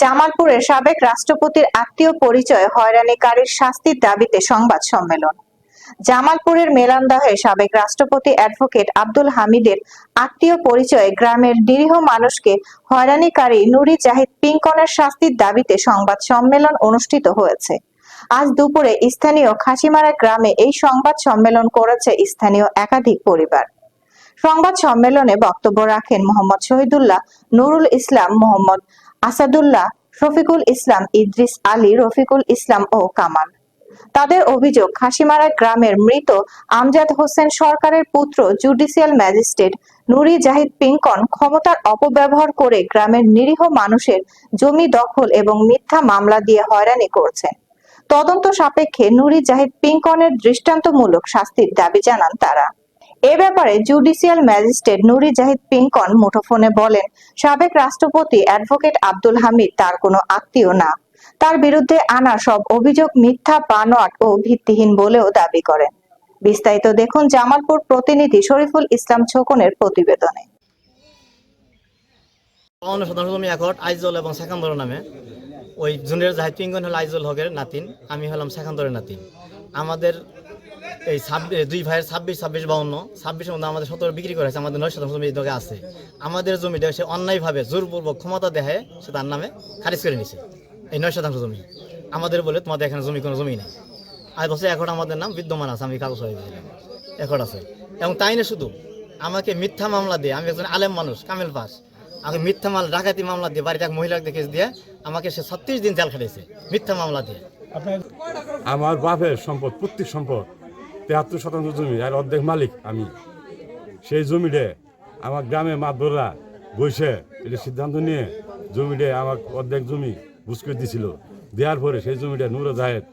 জামালপুরের সাবেক রাষ্ট্রপতির আত্মীয় পরিচয় হয়রানিকারীর শাস্তির দাবিতে সংবাদ সম্মেলন। জামালপুরের মেলান্দহে সাবেক রাষ্ট্রপতি অ্যাডভোকেট আব্দুল হামিদের আত্মীয় পরিচয়ে গ্রামের নিরীহ মানুষকে হয়রানিকারী নুরি জাহিদ পিঙ্কনের শাস্তির দাবিতে সংবাদ সম্মেলন অনুষ্ঠিত হয়েছে। আজ দুপুরে স্থানীয় খাসিমারা গ্রামে এই সংবাদ সম্মেলন করেছে স্থানীয় একাধিক পরিবার। সংবাদ সম্মেলনে বক্তব্য রাখেন মোহাম্মদ শহীদুল্লাহ, নুরুল ইসলাম মোহাম্মদ আসাদুল্লাহ শফিকুল ইসলাম, ইদ্রিস আলী, রফিকুল ইসলাম ও কামাল। তাদের অভিযোগ, খাসিমারা গ্রামের মৃত আমজাদ হোসেন সরকারের পুত্র জুডিশিয়াল ম্যাজিস্ট্রেট নুরি জাহিদ পিঙ্কন ক্ষমতার অপব্যবহার করে গ্রামের নিরীহ মানুষের জমি দখল এবং মিথ্যা মামলা দিয়ে হয়রানি করছেন তদন্ত সাপেক্ষে নুরি জাহিদ পিঙ্কনের দৃষ্টান্তমূলক শাস্তির দাবি জানান তারা। এ ব্যাপারে জুডিশিয়াল ম্যাজিস্ট্রেট নুরি জাহিদ পিঙ্কন মুঠোফোনে বলেন, সাবেক রাষ্ট্রপতি অ্যাডভোকেট আব্দুল হামিদ তার কোনো আত্মীয় না। তার বিরুদ্ধে আনা সব অভিযোগ মিথ্যা, বানোয়াট ও ভিত্তিহীন বলেও দাবি করেন। বিস্তারিত দেখুন জামালপুর প্রতিনিধি শরীফুল ইসলাম ছোকনের প্রতিবেদনে। আইজল এবং সেকান্দর নামে। ওই জুনের জাহিদ পিঙ্গন হলো আইজল হকের নাতিন, আমি হলাম সেকান্দরের নাতিন। আমাদের এই ছাব্বিশ দুই ভাইয়ের ছাব্বিশ ছাব্বিশ, বাউন্ন। ছাব্বিশের মধ্যে আমাদের সতেরো বিক্রি করেছে, আমাদের নয় শতাংশ জমি দগে আছে। আমাদের জমিটা সে অন্যায়ভাবে জোরপূর্বক ক্ষমতা দেখায় সে তার নামে খারিজ করে নিছে। এই নয় শতাংশ জমি। আমাদের বলে তোমাদের এখানে জমি, কোনো জমি নেই। আর বছর এখন আমাদের নাম বিদ্যমান আছে, আমি কাগজ হয়ে গেছিলাম এখন আছে। এবং তাই না শুধু? আমাকে মিথ্যা মামলা দিয়ে, আমি একজন আলেম মানুষ, কামেল পাস। আমাকে মিথ্যা মাল, ডাকাতি মামলা দিয়ে, বাড়িতে এক মহিলাকে কেস দিয়ে আমাকে সে ছত্রিশ দিন জেল খাটিয়েছে মিথ্যা মামলা দিয়ে। আমার বাপের সম্পদ প্রত্যেক সম্পদ। তেহাত্তর শতাংশ জমি, আর অর্ধেক মালিক আমি। সেই জমিটে আমার গ্রামে মাতবররা বসে এটা সিদ্ধান্ত নিয়ে জমিটে আমার অর্ধেক জমি বুঝ করে দিছিল। দেওয়ার পরে সেই জমিটা নুর জাহেদ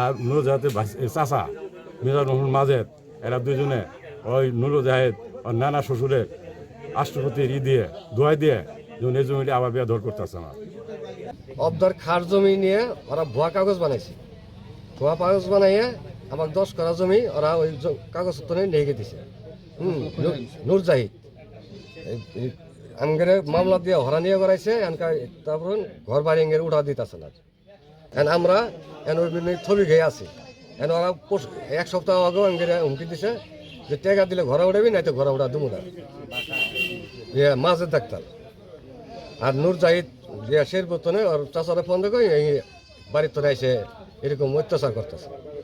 আর নুর জাহেদের চাচা মিজানুর রহমান মাজেদ, এরা দুজনে ওই নুর জাহেদ ওর নানা শ্বশুরের রাষ্ট্রপতির ই দিয়ে দোয়াই দিয়ে যেমন এই জমিটা আবার বেদর করতেছে আমার। অবদার খার জমি নিয়ে ওরা ভুয়া কাগজ বানাইছে। ভুয়া কাগজ বানাইয়ে আমার দশ করা জমি ওরা ওই কাগজপত্র নিয়ে নিয়ে দিছে। হুম, নূর- জাহিদ। আঙ্গেরে মামলা দিয়ে হরা নিয়ে করাইছে, এনকা তারপর ঘর বাড়ি এঙ্গের উঠা দিতেছে না। এন আমরা এন থবি খেয়ে আছি। এন ওরা এক সপ্তাহ আগেও আঙ্গেরে হুমকি দিছে যে টেকা দিলে ঘরে উঠাবি নাই তো ঘরে উঠা দুমু না। ইয়ে মাঝের ডাক্তার। আর নূর জাহিদ যে শের বর্তনে ওর চাচারা ফোন এই বাড়ির তোরা এসে এরকম অত্যাচার করতেছে।